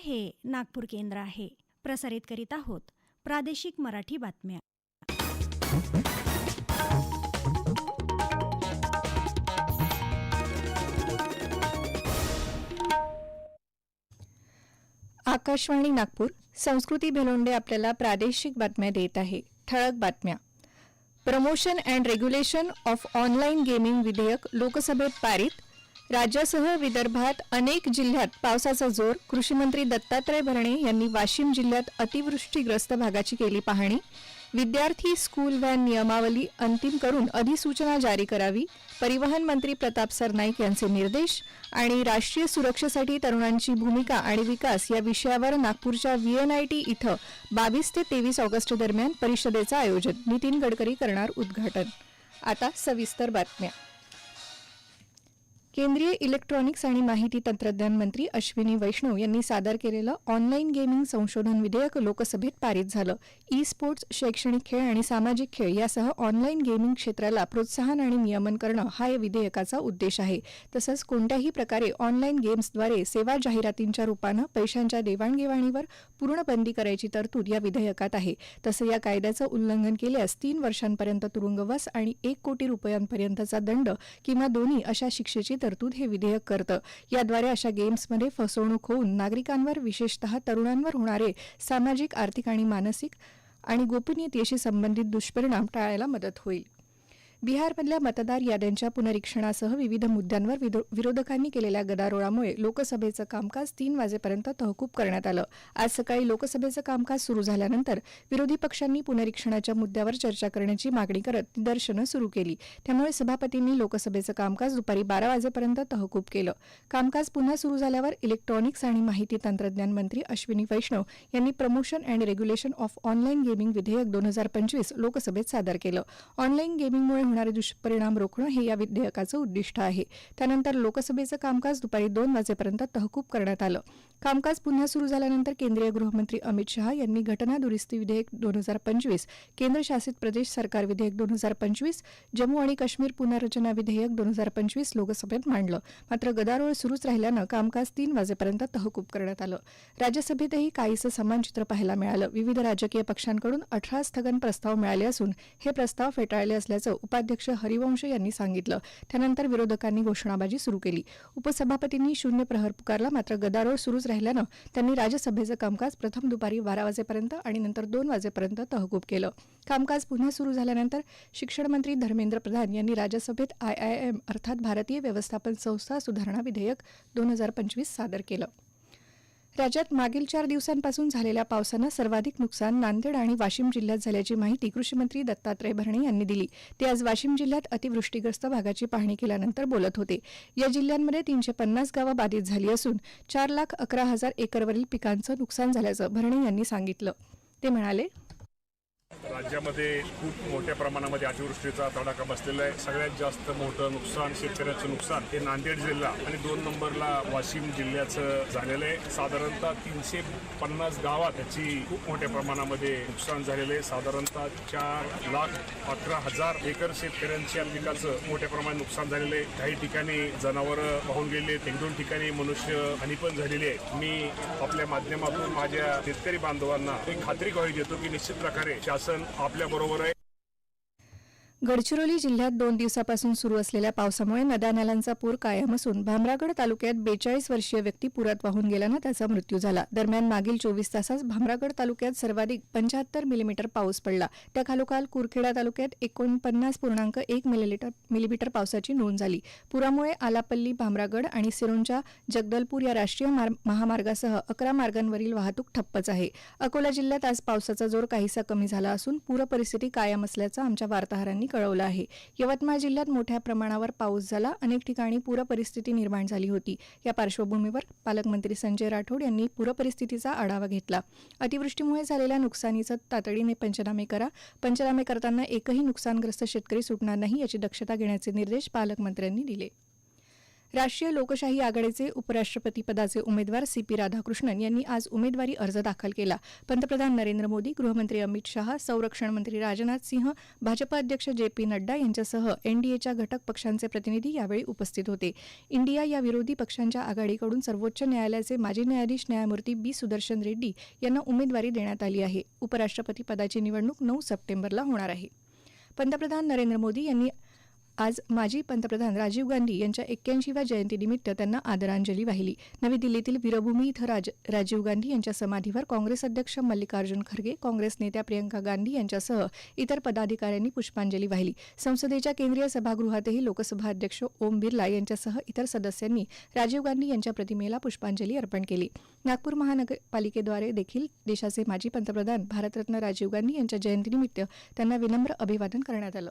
हे नागपूर केंद्र आहे. प्रसारित करीत आहोत प्रादेशिक मराठी बातम्या. आकाशवाणी नागपूर संस्कृती भेलोंडे आपल्याला प्रादेशिक बातम्या देत आहे. ठळक बातम्या. Promotion and regulation of online gaming विधेयक लोकसभेत पारित राज्यासह विदर्भात अनेक जिल्ह्यात पावसाचा जोर कृषीमंत्री दत्तात्रय भरणे यांनी वाशिम जिल्ह्यात अतिवृष्टीग्रस्त भागाची केली पाहणी. विद्यार्थी स्कूल व्हॅन नियमावली अंतिम करून अधिसूचना जारी करावी. परिवहन मंत्री प्रताप सरनाईक यांचे निर्देश आणि राष्ट्रीय सुरक्षेसाठी तरुणांची भूमिका आणि विकास या विषयावर नागपूरच्या व्हीएनआयटी इथं बावीस ते तेवीस ऑगस्ट दरम्यान परिषदेचं आयोजन. नितीन गडकरी करणार उद्घाटन. आता सविस्तर बातम्या. केंद्रीय इलेक्ट्रॉनिक्स आणि माहिती तंत्रज्ञान मंत्री अश्विनी वैष्णव यांनी सादर केलेलं ऑनलाईन गेमिंग संशोधन विधेयक लोकसभेत पारित झालं. ई स्पोर्ट्स शैक्षणिक खेळ आणि सामाजिक खेळ यासह ऑनलाईन गेमिंग क्षेत्राला प्रोत्साहन आणि नियमन करणं हा या विधेयकाचा उद्देश आहे. तसंच कोणत्याही प्रकारे ऑनलाईन गेम्सद्वारे सेवा जाहिरातींच्या रूपानं पैशांच्या देवाणघेवाणीवर पूर्ण बंदी करायची तरतूद या विधेयकात आहे. तसं या कायद्याचं उल्लंघन केल्यास तीन वर्षांपर्यंत तुरुंगवास आणि एक कोटी रुपयांपर्यंतचा दंड किंवा दोन्ही अशा शिक्षेची तरतूद हे विधेयक करतं. याद्वारे अशा गेम्समध्ये फसवणूक होऊन नागरिकांवर विशेषतः तरुणांवर होणारे सामाजिक आर्थिक आणि मानसिक आणि गोपनीयतेशी संबंधित दुष्परिणाम टाळायला मदत होईल. बिहारमधल्या मतदार याद्यांच्या पुनरीक्षणासह विविध मुद्द्यांवर विरोधकांनी केलेल्या गदारोळामुळे लोकसभेचं कामकाज तीन वाजेपर्यंत तहकूब करण्यात आलं. आज सकाळी लोकसभेचं कामकाज सुरू झाल्यानंतर विरोधी पक्षांनी पुनरीक्षणाच्या मुद्द्यावर चर्चा करण्याची मागणी करत निदर्शनं सुरू केली. त्यामुळे सभापतींनी लोकसभेचं कामकाज दुपारी बारा वाजेपर्यंत तहकूब केलं. कामकाज पुन्हा सुरू झाल्यावर इलेक्ट्रॉनिक्स आणि माहिती तंत्रज्ञान मंत्री अश्विनी वैष्णव यांनी promotion and regulation of online gaming विधेयक दोन हजार पंचवीस लोकसभेत सादर केलं. ऑनलाईन गेमिंगमुळे होणारे दुष्परिणाम रोखणं हे या विधेयकाचं उद्दिष्ट आहे. त्यानंतर लोकसभेचं कामकाज दुपारी दोन वाजेपर्यंत तहकूब करण्यात आलं. कामकाज पुन्हा सुरू झाल्यानंतर केंद्रीय गृहमंत्री अमित शहा यांनी घटना दुरुस्ती विधेयक दोन हजार पंचवीस केंद्रशासित प्रदेश सरकार विधेयक दोन हजार पंचवीस जम्मू आणि काश्मीर पुनर्रचना विधेयक दोन हजार पंचवीस लोकसभेत मांडलं. मात्र गदारोळ सुरूच राहिल्यानं कामकाज तीन वाजेपर्यंत तहकूब करण्यात आलं. राज्यसभेतही काहीसं समान चित्र पाहायला मिळालं. विविध राजकीय पक्षांकडून अठरा स्थगन प्रस्ताव मिळाले असून हे प्रस्ताव फेटाळले असल्याचं उपाय उपाध्यक्ष हरिवंश यांनी सांगितलं. त्यानंतर विरोधकांनी घोषणाबाजी सुरू केली. उपसभापतींनी शून्य प्रहर पुकारला मात्र गदारोळ सुरूच राहिल्यानं त्यांनी राज्यसभेचं कामकाज प्रथम दुपारी बारा वाजेपर्यंत आणि नंतर दोन वाजेपर्यंत तहकूब केलं. कामकाज पुन्हा सुरू झाल्यानंतर शिक्षण मंत्री धर्मेंद्र प्रधान यांनी राज्यसभेत आय आय एम अर्थात भारतीय व्यवस्थापन संस्था सुधारणा विधेयक दोन हजार पंचवीस सादर केलं. राज्यात मागील चार दिवसांपासून झालेल्या पावसानं सर्वाधिक नुकसान नांदेड आणि वाशिम जिल्ह्यात झाल्याची माहिती कृषीमंत्री दत्तात्रय भरणे यांनी दिली. ते आज वाशिम जिल्ह्यात अतिवृष्टीग्रस्त भागाची पाहणी केल्यानंतर बोलत होते. या जिल्ह्यांमध्ये तीनशे पन्नास गावं बाधित झाली असून चार लाख अकरा हजार एकरवरील पिकांचं नुकसान झाल्याचं भरणे यांनी सांगितलं. ते म्हणाले राज्यामध्ये खूप मोठ्या प्रमाणामध्ये अतिवृष्टीचा तडाखा बसलेला आहे. सगळ्यात जास्त मोठं नुकसान शेतकऱ्याचं नुकसान हे नांदेड जिल्हा आणि दोन नंबरला वाशिम जिल्ह्याचं झालेलं आहे. साधारणतः तीनशे पन्नास गावात त्याची खूप मोठ्या प्रमाणामध्ये नुकसान झालेलं आहे. साधारणतः चार लाख अकरा हजार एकर शेतकऱ्यांच्या पिकाचं मोठ्या प्रमाणात नुकसान झालेलं आहे. काही ठिकाणी जनावरं वाहून गेले एक दोन ठिकाणी मनुष्य हानी पण झालेली आहे. मी आपल्या माध्यमातून माझ्या शेतकरी बांधवांना एक खात्री ग्वाही देतो की निश्चित प्रकारे शासन आपल्या आपल्याबरोबर आहे. गडचिरोली जिल्ह्यात दोन दिवसापासून सुरू असलेल्या पावसामुळे नद्या नाल्यांचा पूर कायम असून भामरागड तालुक्यात बेचाळीस वर्षीय व्यक्ती पुरात वाहून गेल्यानं त्याचा मृत्यू झाला. दरम्यान मागील चोवीस तासात भामरागड तालुक्यात सर्वाधिक पंच्याहत्तर मिलीमीटर पाऊस पडला. त्याखालोखाल कुरखेडा तालुक्यात एकोणपन्नास पूर्णांक एक मिलीमीटर मिलीमीटर पावसाची नोंद झाली. पुरामुळे आलापल्ली भामरागड आणि सिरोंच्या जगदलपूर या राष्ट्रीय महामार्गासह अकरा मार्गांवरील वाहतूक ठप्पच आहे. अकोला जिल्ह्यात आज पावसाचा जोर काहीसा कमी झाला असून पूरपरिस्थिती कायम असल्याचं आमच्या वार्ताहरांनी कळवलं आहे. यवतमाळ जिल्ह्यात मोठ्या प्रमाणावर पाऊस झाला. अनेक ठिकाणी पूर परिस्थिती निर्माण झाली होती. या पार्श्वभूमीवर पालकमंत्री संजय राठोड यांनी पूरपरिस्थितीचा आढावा घेतला. अतिवृष्टीमुळे झालेल्या नुकसानीचं तातडीने पंचनामे करा. पंचनामे करताना एकही नुकसानग्रस्त शेतकरी सुटणार नाही याची दक्षता घेण्याचे निर्देश पालकमंत्र्यांनी दिले. राष्ट्रीय लोकशाही आघाडीचे उपराष्ट्रपती पदाचे उमेदवार सी पी राधाकृष्णन यांनी आज उमेदवारी अर्ज दाखल केला. पंतप्रधान नरेंद्र मोदी गृहमंत्री अमित शहा संरक्षण मंत्री राजनाथ सिंह भाजपा अध्यक्ष जे पी नड्डा यांच्यासह एनडीएच्या घटक पक्षांचे प्रतिनिधी यावेळी उपस्थित होते. इंडिया या विरोधी पक्षांच्या आघाडीकडून सर्वोच्च न्यायालयाचे माजी न्यायाधीश न्यायमूर्ती बी. सुदर्शन रेड्डी यांना उमेदवारी देण्यात आली आहे. उपराष्ट्रपती पदाची निवडणूक नऊ सप्टेंबरला होणार आहे. पंतप्रधान नरेंद्र मोदी यांनी आज माजी पंतप्रधान राजीव गांधी यांच्या एक्क्याऐंशीव्या जयंतीनिमित्त त्यांना आदरांजली वाहिली. नवी दिल्लीतील वीरभूमी इथं राज राजीव गांधी यांच्या समाधीवर काँग्रेस अध्यक्ष मल्लिकार्जुन खरगे काँग्रेस नेत्या प्रियंका गांधी यांच्यासह इतर पदाधिकाऱ्यांनी पुष्पांजली वाहिली. संसदेच्या केंद्रीय सभागृहातही लोकसभा अध्यक्ष ओम बिर्ला यांच्यासह इतर सदस्यांनी राजीव गांधी यांच्या प्रतिमेला पुष्पांजली अर्पण केली. नागपूर महानगरपालिकेद्वारे देखील देशाचे माजी पंतप्रधान भारतरत्न राजीव गांधी यांच्या जयंतीनिमित्त त्यांना विनम्र अभिवादन करण्यात आलं.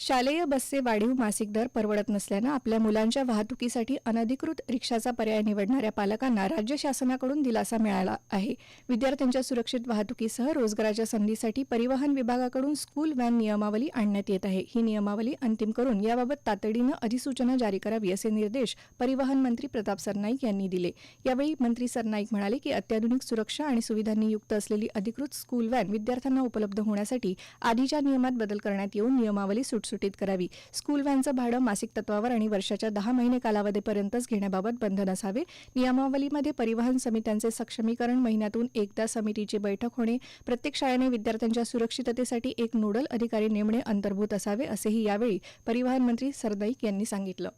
शालेय बसचे वाढीव मासिक दर परवडत नसल्यानं आपल्या मुलांच्या वाहतुकीसाठी अनधिकृत रिक्षाचा पर्याय निवडणाऱ्या पालकांना राज्य शासनाकडून दिलासा मिळाला आहे. विद्यार्थ्यांच्या सुरक्षित वाहतुकीसह रोजगाराच्या संधीसाठी परिवहन विभागाकडून स्कूल व्हॅन नियमावली आणण्यात येत आहे. ही नियमावली अंतिम करून याबाबत तातडीनं अधिसूचना जारी करावी असे निर्देश परिवहन मंत्री प्रताप सरनाईक यांनी दिले. यावेळी मंत्री सरनाईक म्हणाले की अत्याधुनिक सुरक्षा आणि सुविधांनी युक्त असलेली अधिकृत स्कूल व्हॅन विद्यार्थ्यांना उपलब्ध होण्यासाठी आधीच्या नियमात बदल करण्यात येऊन नियमावली सुट सुटसुटीत करावी. स्कूल व्हॅनचं भाडं मासिक तत्वावर आणि वर्षाच्या दहा महिने कालावधीपर्यंतच घेण्याबाबत बंधन असावे. नियमावलीमध्ये परिवहन समित्यांचे सक्षमीकरण महिन्यातून एकदा समितीची बैठक होणे प्रत्येक शाळेने विद्यार्थ्यांच्या सुरक्षिततेसाठी एक नोडल अधिकारी नेमणे अंतर्भूत असावे असेही यावेळी परिवहन मंत्री सरनाईक यांनी सांगितलं.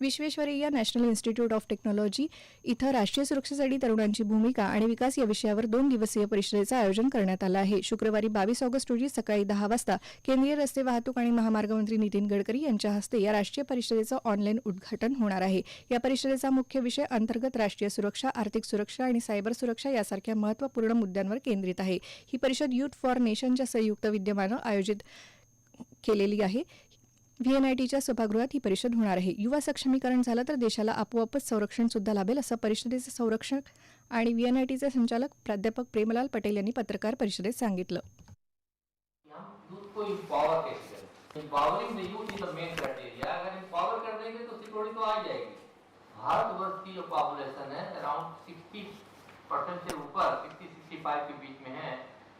Visvesvaraya national institute of technology इथं राष्ट्रीय सुरक्षेसाठी तरुणांची भूमिका आणि विकास या विषयावर दोन दिवसीय परिषदेचं आयोजन करण्यात आलं आहे. शुक्रवारी बावीस ऑगस्ट रोजी सकाळी दहा वाजता केंद्रीय रस्ते वाहतूक आणि महामार्ग मंत्री नितीन गडकरी यांच्या हस्ते या राष्ट्रीय परिषदेचं ऑनलाईन उद्घाटन होणार आहे. या परिषदेचा मुख्य विषय अंतर्गत राष्ट्रीय सुरक्षा आर्थिक सुरक्षा आणि सायबर सुरक्षा यासारख्या महत्त्वपूर्ण मुद्द्यांवर केंद्रित आहे. ही परिषद युथ फॉर नेशनच्या संयुक्त विद्यमानं आयोजित केलेली आहे. व्हीएनआयटीच्या सभागृहात ही परिषद होणार आहे. युवा सक्षमीकरण झालं तर देशाला आपोआपच संरक्षण सुद्धा लाभेल असं परिषदेचे संरक्षक आणि व्हीएनआयटीचे संचालक प्राध्यापक प्रेमलाल पटेल यांनी पत्रकार परिषदेत सांगितलं. Empowering the youth is the main criteria अगर इम्पावर कर देंगे तो सिक्योरिटी तो आ जाएगी। की जो पॉपुलेशन है अराउंड 60 परसेंट से ऊपर 60 65 के बीच में है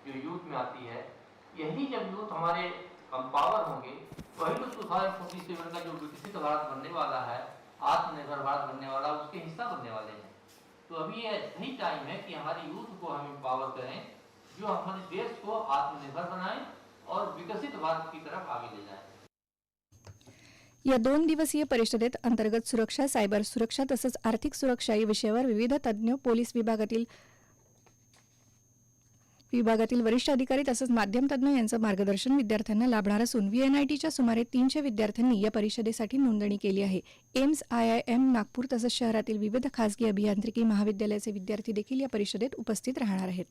जो यूथ में आती है यही जब यूथ हमारे एम्पावर होंगे वही तो टू थाउज़ेंड फोर्टी सेवन का जो विकसित भारत बनने वाला है आत्मनिर्भर भारत बनने वाला, उसके हिस्सा बनने वाले हैं। तो अभी ये सही टाइम है कि हमारे यूथ को हम एम्पावर करें, जो हमारे देश को आत्मनिर्भर बनाएँ और विकसित भारत की तरफ़ आगे ले जाएँ। या दोन दिवसीय परिषदेत अंतर्गत सुरक्षा, सायबर सुरक्षा तसंच आर्थिक सुरक्षा या विषयावर विविध तज्ज्ञ पोलीस विभागातील विभागातील वरिष्ठ अधिकारी तसंच माध्यमतज्ज्ञ यांचं मार्गदर्शन विद्यार्थ्यांना लाभणार असून व्हीएनआयटीच्या सुमारे तीनशे विद्यार्थ्यांनी या परिषदेसाठी नोंदणी केली आहे. AIIMS I I M Nagpur तसंच शहरातील विविध खासगी अभियांत्रिकी महाविद्यालयाचे विद्यार्थी देखील या परिषदेत उपस्थित राहणार आहेत.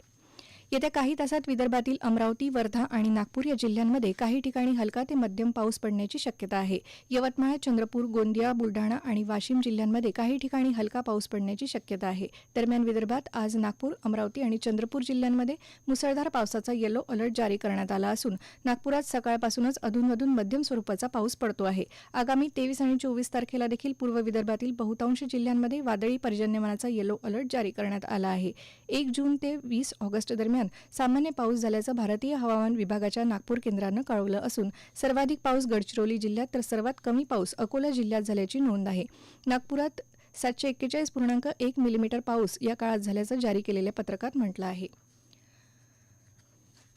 येत्या काही तासात विदर्भातील अमरावती वर्धा आणि नागपूर या जिल्ह्यांमध्ये काही ठिकाणी हलका ते मध्यम पाऊस पडण्याची शक्यता आहे. यवतमाळ चंद्रपूर गोंदिया बुलढाणा आणि वाशिम जिल्ह्यांमध्ये काही ठिकाणी हलका पाऊस पडण्याची शक्यता आहे. दरम्यान विदर्भात आज नागपूर अमरावती आणि चंद्रपूर जिल्ह्यांमध्ये मुसळधार पावसाचा येलो अलर्ट जारी करण्यात आला असून नागपुरात सकाळपासूनच अधूनमधून मध्यम स्वरूपाचा पाऊस पडतो आहे. आगामी तेवीस आणि चोवीस तारखेला देखील पूर्व विदर्भातील बहुतांश जिल्ह्यांमध्ये वादळी पर्जन्यमानाचा येलो अलर्ट जारी करण्यात आला आहे. एक जून ते वीस ऑगस्ट दरम्यान सामान्य पाऊस झाल्याचं भारतीय हवामान विभागाच्या नागपूर केंद्रानं कळवलं असून सर्वाधिक पाऊस गडचिरोली जिल्ह्यात तर सर्वात कमी पाऊस अकोला जिल्ह्यात झाल्याची नोंद आहे. नागपुरात सातशे एक्केचाळीस पूर्णांक एक मिलीमीटर पाऊस या काळात झाल्याचं जारी केलेल्या पत्रकात म्हटलं आहे.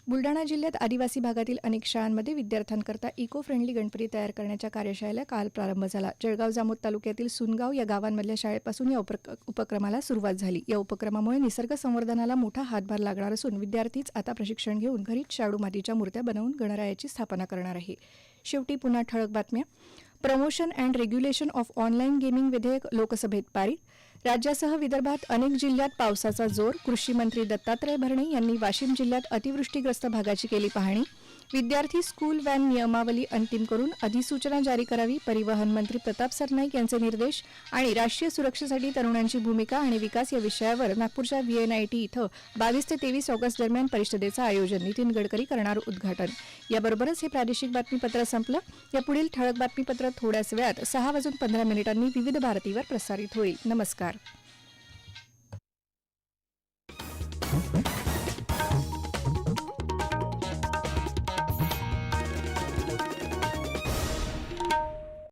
बुलढाणा जिल्ह्यात आदिवासी भागातील अनेक शाळांमध्ये विद्यार्थ्यांकरता इको फ्रेंडली गणपती तयार करण्याच्या कार्यशाळेला काल प्रारंभ झाला. जळगाव जामोद तालुक्यातील सुनगाव या गावांमधल्या शाळेपासून या उपक्रमाला सुरुवात झाली. या उपक्रमामुळे निसर्ग संवर्धनाला मोठा हातभार लागणार असून विद्यार्थीच आता प्रशिक्षण घेऊन घरीच शाडू मातीच्या मूर्त्या बनवून गणरायाची स्थापना करणार आहे. शेवटी पुन्हा ठळक बातम्या. Promotion and regulation of online gaming विधेयक लोकसभेत पारित. राज्यासह विदर्भात अनेक जिल्ह्यात पावसाचा जोर. कृषी मंत्री दत्तात्रय भरणे यांनी वाशिम जिल्ह्यात अतिवृष्टीग्रस्त भागाची केली पाहणी. विद्यार्थी स्कूल व्हॅन नियमावली अंतिम करून अधिसूचना जारी करावी परिवहन मंत्री प्रताप सरनाईक यांचे निर्देश आणि राष्ट्रीय सुरक्षेसाठी तरुणांची भूमिका आणि विकास या विषयावर नागपूरच्या व्हीएनआयटी इथं बावीस ते तेवीस ऑगस्ट दरम्यान परिषदेचं आयोजन. नितीन गडकरी करणार उद्घाटन. याबरोबरच हे प्रादेशिक बातमीपत्र संपलं. या पुढील ठळक बातमीपत्र थोड्याच वेळात सहा वाजून पंधरा मिनिटांनी विविध भारतीवर प्रसारित होईल. नमस्कार. chegar.